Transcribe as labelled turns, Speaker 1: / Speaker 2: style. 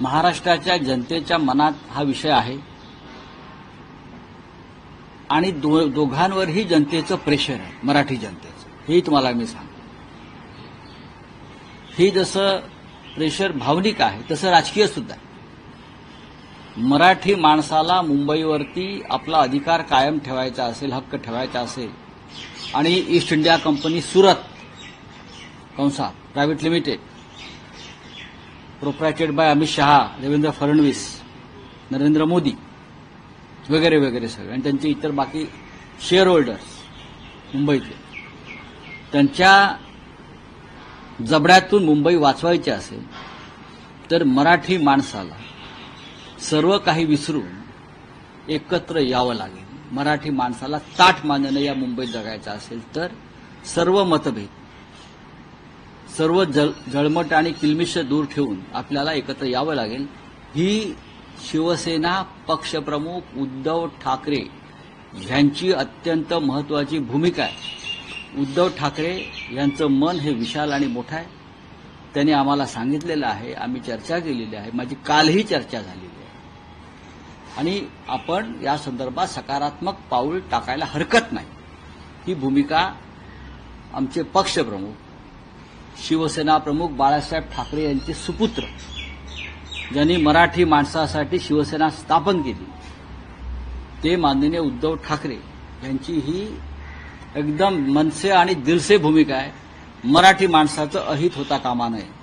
Speaker 1: महाराष्ट्राच्या जनतेच्या मनात हा विषय आहे. आणि दो दोघांवरही जनतेचं प्रेशर आहे मराठी जनतेचं. हेही तुम्हाला मी सांगतो. हे जसं प्रेशर भावनिक आहे तसं राजकीय सुद्धा मराठी माणसाला मुंबईवरती आपला अधिकार कायम ठेवायचा असेल हक्क ठेवायचा असेल आणि ईस्ट इंडिया कंपनी सुरत कंसा private limited प्रोप्रायटेड by Amit Shah Devendra Fadnavis Narendra Modi वगैरे वगैरे सगळे. आणि त्यांचे इतर बाकी शेअर होल्डर्स मुंबईतले. त्यांच्या जबड्यातून मुंबई वाचवायची असेल तर मराठी माणसाला सर्व काही विसरून एकत्र यावं लागेल. मराठी माणसाला ताठ मानणं या मुंबईत जगायचं असेल तर सर्व मतभेद सर्व जळ जळमट आणि किलमिश दूर ठेवून आपल्याला एकत्र यावं लागेल. ही शिवसेना पक्षप्रमुख उद्धव ठाकरे यांची अत्यंत महत्वाची भूमिका आहे. उद्धव ठाकरे यांचं मन हे विशाल आणि मोठं आहे. त्यांनी आम्हाला सांगितलेलं आहे आम्ही चर्चा केलेली आहे माझी कालही चर्चा झालेली आहे. आणि आपण या संदर्भात सकारात्मक पाऊल टाकायला हरकत नाही. ही भूमिका आमचे पक्षप्रमुख शिवसेना प्रमुख बाळासाहेब ठाकरे यांचे सुपुत्र ज्यांनी मराठी माणसासाठी शिवसेना स्थापन केली. ते माननीय उद्धव ठाकरे यांची ही एकदम मनसे आणि दिलसे भूमिका आहे. मराठी माणसाचं अहित होता कामा नये.